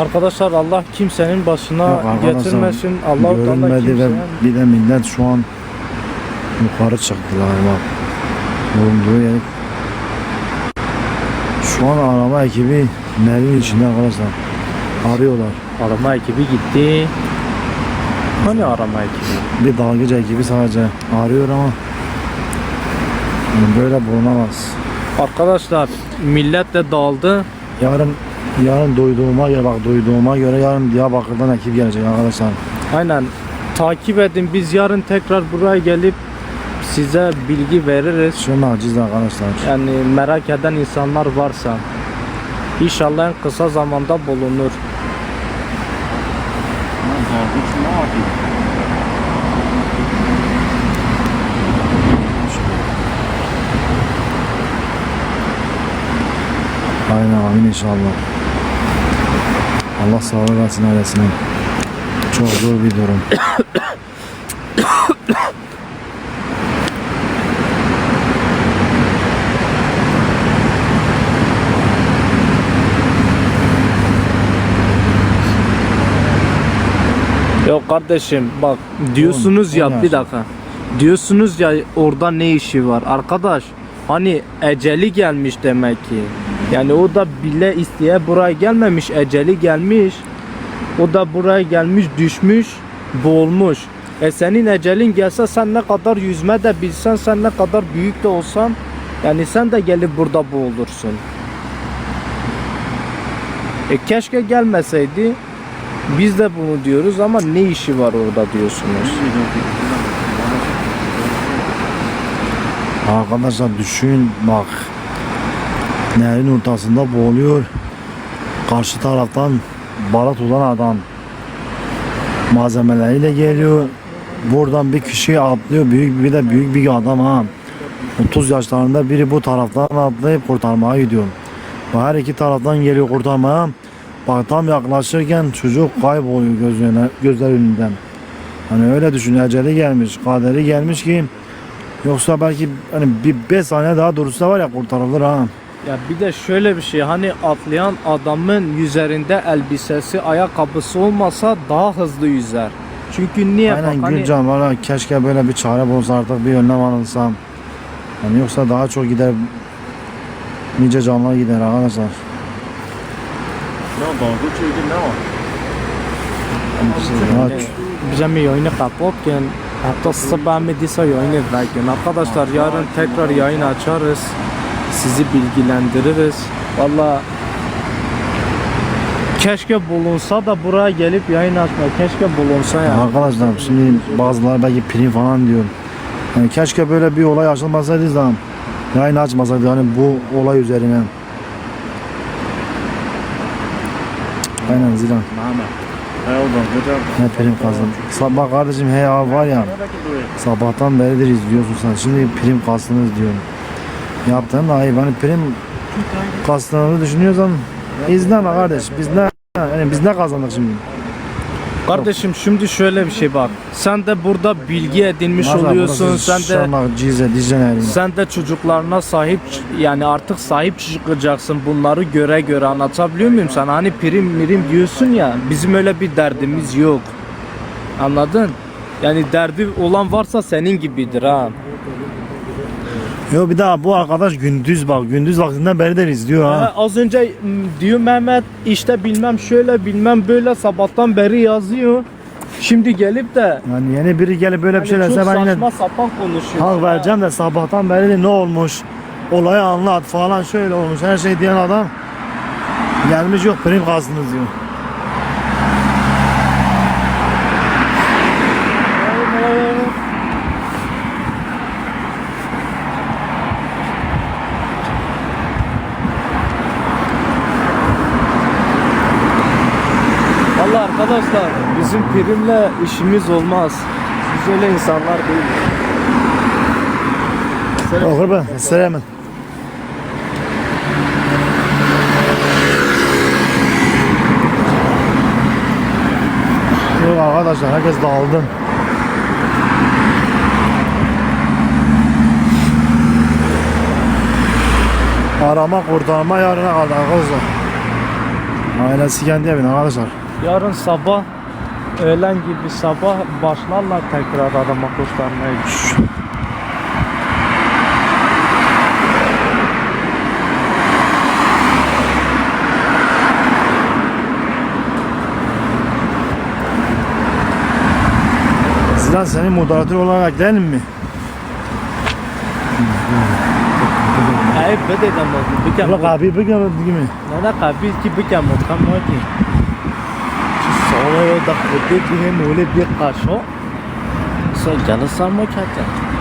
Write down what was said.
Arkadaşlar Allah kimsenin başına Yok arkadaşlar, getirmesin. Allah Allah Görünmedi ve kimseye bir de millet şu an yukarı çıktılar bak. Bulunduğu yer. Şu an arama ekibi Mervin içinde arkadaşlar. Arıyorlar. arama ekibi gitti. Hani arama ekibi? Bir dalgıç ekibi sadece arıyor ama böyle bulunamaz. Arkadaşlar millet de dağıldı. Yarın yarın duyduğuma göre bak duyduğuma göre yarın Diyarbakır'dan ekip gelecek arkadaşlar. Aynen takip edin. Biz yarın tekrar buraya gelip size bilgi veririz. Şu aciz arkadaşlar. Yani merak eden insanlar varsa inşallah en kısa zamanda bulunur. Aynen amin inşallah. Allah sağlık versin ailesine. Çok zor bir durum. Yok kardeşim bak diyorsunuz ya bir ya. dakika. Diyorsunuz ya orada ne işi var? Arkadaş hani eceli gelmiş demek ki. Yani o da bile isteye buraya gelmemiş eceli gelmiş. O da buraya gelmiş düşmüş boğulmuş. E senin ecelin gelse sen ne kadar yüzme de bilsen sen ne kadar büyük de olsan yani sen de gelip burada boğulursun. E keşke gelmeseydi. Biz de bunu diyoruz ama ne işi var orada diyorsunuz. Arkadaşlar düşün bak. Nehrin ortasında boğuluyor. Karşı taraftan balık tutan adam malzemeleriyle geliyor. Buradan bir kişi atlıyor. Büyük bir de büyük bir adam ha. 30 yaşlarında biri bu taraftan atlayıp kurtarmaya gidiyor. Ve Her iki taraftan geliyor kurtarmaya. Bak tam yaklaşırken çocuk kayboluyor gözlerine, gözler önünden. Hani öyle düşün eceli gelmiş, kaderi gelmiş ki Yoksa belki hani bir 5 saniye daha durursa var ya kurtarılır ha. Ya bir de şöyle bir şey hani atlayan adamın üzerinde elbisesi ayakkabısı olmasa daha hızlı yüzer. Çünkü niye Aynen bak hani Gülcan valla keşke böyle bir çare bulunsa artık bir önlem alınsa. Yani yoksa daha çok gider nice canlar gider arkadaşlar. Ne dalga çekti ne var? Daha Yani Bizim yayını kapatken hatta size beğenmediyse yayını verkin. Arkadaşlar yarın tekrar yayın açarız. Sizi bilgilendiririz. Valla keşke bulunsa da buraya gelip yayın açma. Keşke bulunsa ya. Arkadaşlar şimdi bazıları belki prim falan diyor. Yani keşke böyle bir olay açılmasaydı da yayın açmasaydı hani bu olay üzerine. Aynen Zilan. Mehmet. He Ne prim kazan. Sabah kardeşim hey abi var ya. Sabahtan beridir izliyorsun sen. Şimdi prim kastınız diyorum. Yaptığın da ayıp. Hani prim kastığını düşünüyorsan izleme kardeş. Biz ne yani biz ne kazandık şimdi? Kardeşim şimdi şöyle bir şey bak. Sen de burada bilgi edinmiş Nazar, oluyorsun. burası Sen de Şırnak, Dicle sen de çocuklarına sahip yani artık sahip çıkacaksın. Bunları göre göre anlatabiliyor muyum sana? Hani prim mirim diyorsun ya bizim öyle bir derdimiz yok. Anladın? Yani derdi olan varsa senin gibidir ha Yo bir daha bu arkadaş gündüz bak. Gündüz vaktinden beridir izliyor Ha, ha. az önce m, diyor Mehmet işte bilmem şöyle bilmem böyle sabahtan beri yazıyor şimdi gelip de Yani yeni biri gelip böyle bir şey dese çok ben yine saçma sapan konuşuyor hak vereceğim de sabahtan beri ne olmuş? Olayı anlat falan şöyle olmuş. Her şey diyen adam gelmiş yok prim kastınız diyor. Valla arkadaşlar bizim primle işimiz olmaz. Biz öyle insanlar değiliz. Okur be. Selam. Yok arkadaşlar herkes dağıldı. Arama kurtarma yarına kaldı arkadaşlar. Ailesi kendi evinde arkadaşlar. Yarın sabah öğlen gibi sabah başlarlar tekrar adama kurtarmaya. Silah seni moderatör olarak ekleyelim mi? Ay bede da mo bikam. Bak abi bir 오늘도 딱 그때쯤에 몰래 비었다 쇼. 그래서 자는 삶을 찾자.